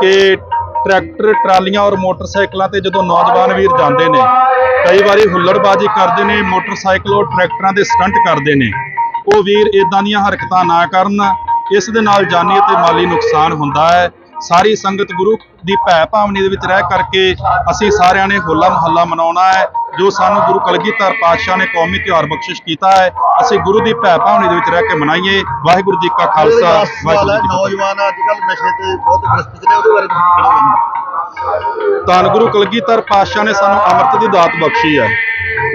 ਕਿ ਟਰੈਕਟਰ, ਟਰਾਲੀਆਂ ਔਰ ਮੋਟਰਸਾਈਕਲਾਂ ਤੇ ਜਦੋਂ ਨੌਜਵਾਨ ਵੀਰ ਜਾਂਦੇ ਨੇ, ਕਈ ਵਾਰੀ ਹੁੱਲੜਬਾਜ਼ੀ ਕਰਦੇ ਨੇ, ਮੋਟਰਸਾਈਕਲ ਔਰ ਟਰੈਕਟਰਾਂ ਦੇ ਸਟੰਟ ਕਰਦੇ ਨੇ, ਉਹ ਵੀਰ ਇਦਾਂ ਦੀਆਂ ਹਰਕਤਾਂ ਨਾ ਕਰਨ, ਇਸ ਦੇ ਨਾਲ ਜਾਨੀ ਅਤੇ ਮਾਲੀ ਨੁਕਸਾਨ ਹੁੰਦਾ ਹੈ। ਸਾਰੀ ਸੰਗਤ ਗੁਰੂ ਦੀ ਭੈ ਭਾਵਨੀ ਦੇ ਵਿੱਚ ਰਹਿ ਕਰਕੇ ਅਸੀਂ ਸਾਰਿਆਂ ਨੇ ਹੋਲਾ ਮਹੱਲਾ ਮਨਾਉਣਾ ਹੈ। ਜੋ ਸਾਨੂੰ ਗੁਰੂ ਕਲਗੀਧਰ ਪਾਤਸ਼ਾਹ ਨੇ ਕੌਮੀ ਤਿਉਹਾਰ ਬਖਸ਼ਿਸ਼ ਕੀਤਾ ਹੈ ਅਸੀਂ ਗੁਰੂ ਦੀ ਭੈ ਭਾਵਨੀ ਦੇ ਵਿੱਚ ਰਹਿ ਕੇ ਮਨਾਈਏ। ਵਾਹਿਗੁਰੂ ਜੀ ਕਾ ਖਾਲਸਾ ਵਾਹਿਗੁਰੂ ਜੀ ਕੀ ਫਤਿਹ। ਨੌਜਵਾਨ ਅੱਜ ਕੱਲ ਨਸ਼ੇ ਤੇ ਬਹੁਤ ਗ੍ਰਸਤ ਨੇ ਉਹਦੇ ਬਾਰੇ ਤੁਸੀਂ ਕੀ ਕਹਿਣਾ ਚਾਹੁੰਦੇ ਧੰਨ ਗੁਰੂ ਕਲਗੀਧਰ ਪਾਤਸ਼ਾਹ ਨੇ ਸਾਨੂੰ ਅੰਮ੍ਰਿਤ ਦੀ ਦਾਤ ਬਖਸ਼ੀ ਹੈ।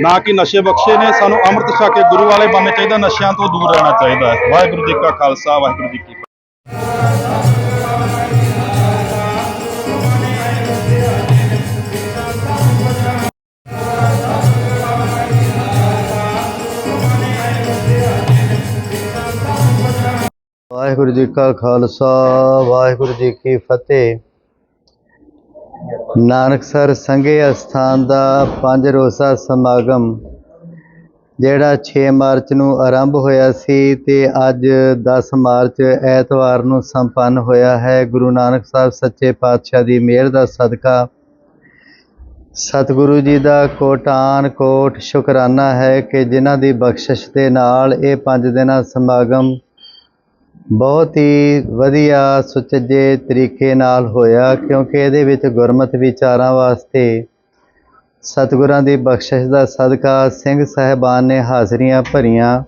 ਨਾ ਕਿ ਨਸ਼ੇ ਬਖਸ਼ੇ ਨੇ ਸਾਨੂੰ ਅੰਮ੍ਰਿਤ ਛਕ ਕੇ ਗੁਰੂ ਵਾਲੇ ਬਣਨੇ ਚਾਹੀਦਾ ਨਸ਼ਿਆਂ ਤੋਂ ਦੂਰ ਰਹਿਣਾ ਚਾਹੀਦਾ ਹੈ। ਵਾਹਿਗੁਰੂ ਜੀ ਕਾ ਖਾਲਸਾ ਵਾਹਿਗੁਰੂ ਜੀ ਕੀ ਵਾਹਿਗੁਰੂ ਜੀ ਕਾ ਖਾਲਸਾ, ਵਾਹਿਗੁਰੂ ਜੀ ਕੀ ਫਤਿਹ। ਨਾਨਕਸਰ ਸੰਘੇ ਅਸਥਾਨ ਦਾ ਪੰਜ ਰੋਜ਼ਾ ਸਮਾਗਮ, ਜਿਹੜਾ 6 ਮਾਰਚ ਨੂੰ ਆਰੰਭ ਹੋਇਆ ਸੀ ਤੇ ਅੱਜ 10 ਮਾਰਚ ਐਤਵਾਰ ਨੂੰ ਸੰਪੰਨ ਹੋਇਆ ਹੈ। ਗੁਰੂ ਨਾਨਕ ਸਾਹਿਬ ਸੱਚੇ ਪਾਤਸ਼ਾਹ ਦੀ ਮਿਹਰ ਦਾ ਸਦਕਾ। ਸਤਿਗੁਰੂ ਜੀ ਦਾ ਕੋਟਾਨ ਕੋਟ ਸ਼ੁਕਰਾਨਾ ਹੈ ਕਿ ਜਿਨ੍ਹਾਂ ਦੀ ਬਖਸ਼ਿਸ਼ ਦੇ ਨਾਲ ਇਹ ਪੰਜ ਦਿਨਾਂ ਸਮਾਗਮ ਬਹੁਤ ਹੀ ਵਧੀਆ ਸੁਚੱਜੇ ਤਰੀਕੇ ਨਾਲ ਹੋਇਆ, ਕਿਉਂਕਿ ਇਹਦੇ ਵਿੱਚ ਗੁਰਮਤਿ ਵਿਚਾਰਾਂ ਵਾਸਤੇ ਸਤਿਗੁਰਾਂ ਦੀ ਬਖਸ਼ਿਸ਼ ਦਾ ਸਦਕਾ ਸਿੰਘ ਸਾਹਿਬਾਨ ਨੇ ਹਾਜ਼ਰੀਆਂ ਭਰੀਆਂ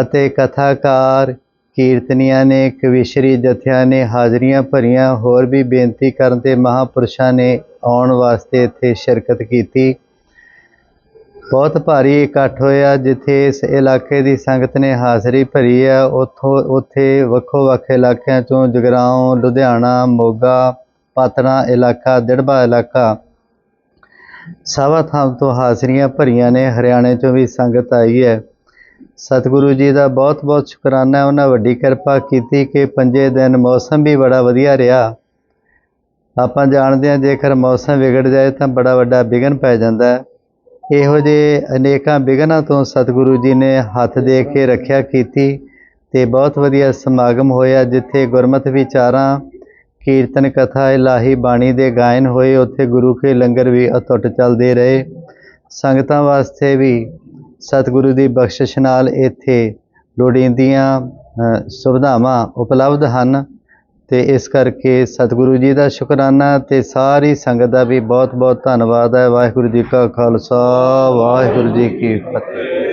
ਅਤੇ ਕਥਾਕਾਰ ਕੀਰਤਨੀਆਂ ਨੇ, ਕਵਿਸ਼ਰੀ ਜਥਿਆਂ ਨੇ ਹਾਜ਼ਰੀਆਂ ਭਰੀਆਂ। ਹੋਰ ਵੀ ਬੇਨਤੀ ਕਰਨ ਤੇ ਮਹਾਪੁਰਸ਼ਾਂ ਨੇ ਆਉਣ ਵਾਸਤੇ ਇੱਥੇ ਸ਼ਿਰਕਤ ਕੀਤੀ। ਬਹੁਤ ਭਾਰੀ ਇਕੱਠ ਹੋਇਆ, ਜਿੱਥੇ ਇਸ ਇਲਾਕੇ ਦੀ ਸੰਗਤ ਨੇ ਹਾਜ਼ਰੀ ਭਰੀ ਹੈ। ਉੱਥੋਂ, ਉੱਥੇ ਵੱਖੋ ਵੱਖ ਇਲਾਕਿਆਂ ਚੋਂ ਜਗਰਾਉਂ, ਲੁਧਿਆਣਾ, ਮੋਗਾ, ਪਾਤਣਾ ਇਲਾਕਾ, ਦਿੜਬਾ ਇਲਾਕਾ ਸਵਾ ਥਾਂ ਤੋਂ ਹਾਜ਼ਰੀਆਂ ਭਰੀਆਂ ਨੇ। ਹਰਿਆਣੇ ਚੋਂ ਵੀ ਸੰਗਤ ਆਈ ਹੈ। ਸਤਿਗੁਰੂ ਜੀ ਦਾ ਬਹੁਤ ਬਹੁਤ ਸ਼ੁਕਰਾਨਾ ਉਹਨਾਂ ਵੱਡੀ ਕਿਰਪਾ ਕੀਤੀ ਕਿ ਪੰਜੇ ਦਿਨ ਮੌਸਮ ਵੀ ਬੜਾ ਵਧੀਆ ਰਿਹਾ। ਆਪਾਂ ਜਾਣਦੇ ਹਾਂ ਜੇਕਰ ਮੌਸਮ ਵਿਗੜ ਜਾਏ ਤਾਂ ਬੜਾ ਵੱਡਾ ਵਿਘਨ ਪੈ ਜਾਂਦਾ ਹੈ। ਇਹੋ ਜਿਹੇ ਅਨੇਕਾਂ ਵਿਘਨਾਂ ਤੋਂ ਸਤਿਗੁਰੂ ਜੀ ਨੇ ਹੱਥ ਦੇ ਕੇ ਰੱਖਿਆ ਕੀਤੀ ਤੇ ਬਹੁਤ ਵਧੀਆ ਸਮਾਗਮ ਹੋਇਆ, ਜਿੱਥੇ ਗੁਰਮਤਿ ਵਿਚਾਰਾਂ, ਕੀਰਤਨ ਕਥਾ, ਇਲਾਹੀ ਬਾਣੀ ਦੇ ਗਾਇਨ ਹੋਏ। ਉੱਥੇ ਗੁਰੂ ਕੇ ਲੰਗਰ ਵੀ ਅਟੁੱਟ ਚੱਲਦੇ ਰਹੇ। ਸੰਗਤਾਂ ਵਾਸਤੇ ਵੀ ਸਤਿਗੁਰੂ ਦੀ ਬਖਸ਼ਿਸ਼ ਨਾਲ ਇੱਥੇ ਲੋੜੀਂਦੀਆਂ ਸੁਵਿਧਾਵਾਂ ਉਪਲਬਧ ਹਨ। ਤੇ ਇਸ ਕਰਕੇ ਸਤਿਗੁਰੂ ਜੀ ਦਾ ਸ਼ੁਕਰਾਨਾ ਤੇ ਸਾਰੀ ਸੰਗਤ ਦਾ ਵੀ ਬਹੁਤ ਬਹੁਤ ਧੰਨਵਾਦ ਹੈ। ਵਾਹਿਗੁਰੂ ਜੀ ਕਾ ਖਾਲਸਾ, ਵਾਹਿਗੁਰੂ ਜੀ ਕੀ ਫਤਿਹ।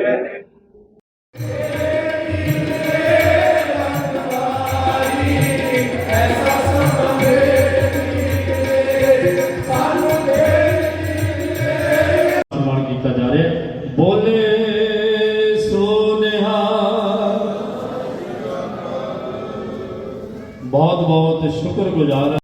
ਬਹੁਤ ਬਹੁਤ ਸ਼ੁਕਰਗੁਜ਼ਾਰ